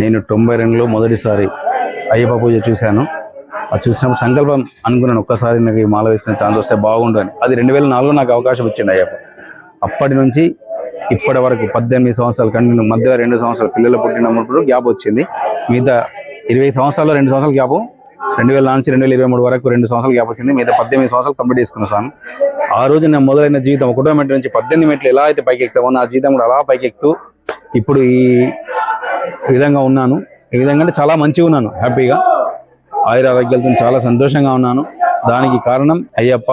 నేను తొంభై రెండులో మొదటిసారి అయ్యప్ప పూజ చూశాను. అది చూసినప్పుడు సంకల్పం అనుకున్నాను ఒక్కసారి నాకు ఈ మాల వేసుకునే ఛాన్స్ వస్తే బాగుండు అని. అది రెండు వేల నాలుగులో నాకు అవకాశం వచ్చింది అయ్యప్ప. అప్పటి నుంచి ఇప్పటి వరకు పద్దెనిమిది సంవత్సరాలు కంటిన్యూ మధ్యలో రెండు సంవత్సరాలు పిల్లలు పుట్టినప్పుడు గ్యాప్ వచ్చింది. మిగతా ఇరవై సంవత్సరాలు రెండు సంవత్సరాల గ్యాప్ రెండు వేల నుంచి రెండు వేల ఇరవై మూడు వరకు రెండు సంవత్సరాలు గ్యాప్ వచ్చింది. మిగతా పద్దెనిమిది సంవత్సరాలు కంప్లీట్ చేసుకున్నాను సార్ ఆ రోజు నేను మొదలైన జీవితం ఒకటో మెట్ల నుంచి పద్దెనిమిది మెట్లు ఎలా అయితే పైకి ఎక్కుతామో నా జీవితం కూడా అలా పైకి ఎక్కుతూ ఇప్పుడు ఈ విధంగా ఉన్నాను. ఈ విధంగా అంటే చాలా మంచిగా ఉన్నాను హ్యాపీగా. ఆయుర ఆరోగ్యాలతో చాలా సంతోషంగా ఉన్నాను. దానికి కారణం అయ్యప్ప.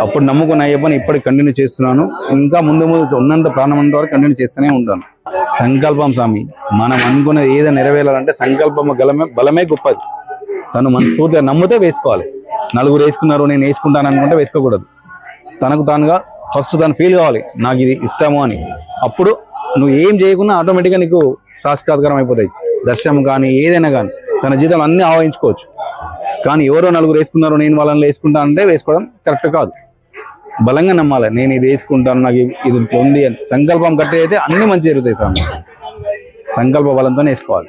అప్పుడు నమ్ముకున్న అయ్యప్పని ఇప్పటికి కంటిన్యూ చేస్తున్నాను. ఇంకా ముందు ముందు ఉన్నంత ప్రాణం ఉన్నంత వరకు కంటిన్యూ చేస్తూనే ఉంటాను. సంకల్పం స్వామి మనం అనుకున్నది ఏదైనా నెరవేరాలంటే సంకల్పం బలమే బలమే గొప్పది. తను మనస్ఫూర్తిగా నమ్మితే వేసుకోవాలి. నలుగురు వేసుకున్నారు నేను వేసుకుంటాను అనుకుంటే వేసుకోకూడదు. తనకు తానుగా ఫస్ట్ తను ఫీల్ కావాలి నాకు ఇది ఇష్టము అని. అప్పుడు నువ్వు ఏం చేయకుండా ఆటోమేటిక్గా నీకు సాక్షాత్కారం అయిపోతాయి. దర్శనం కానీ ఏదైనా కానీ. తన జీతం అన్ని ఆవహించుకోవచ్చు. కానీ ఎవరో నలుగురు వేసుకున్నారో నేను వాళ్ళని వేసుకుంటా అంటే వేసుకోవడం కరెక్ట్ కాదు. బలంగా నమ్మాలి. నేను ఇది వేసుకుంటాను నాకు ఇది- ఇది ఉంది అని. సంకల్పం కట్టే అయితే అన్ని మంచి జరుగుతాయి సార్. సంకల్ప బలంతో వేసుకోవాలి.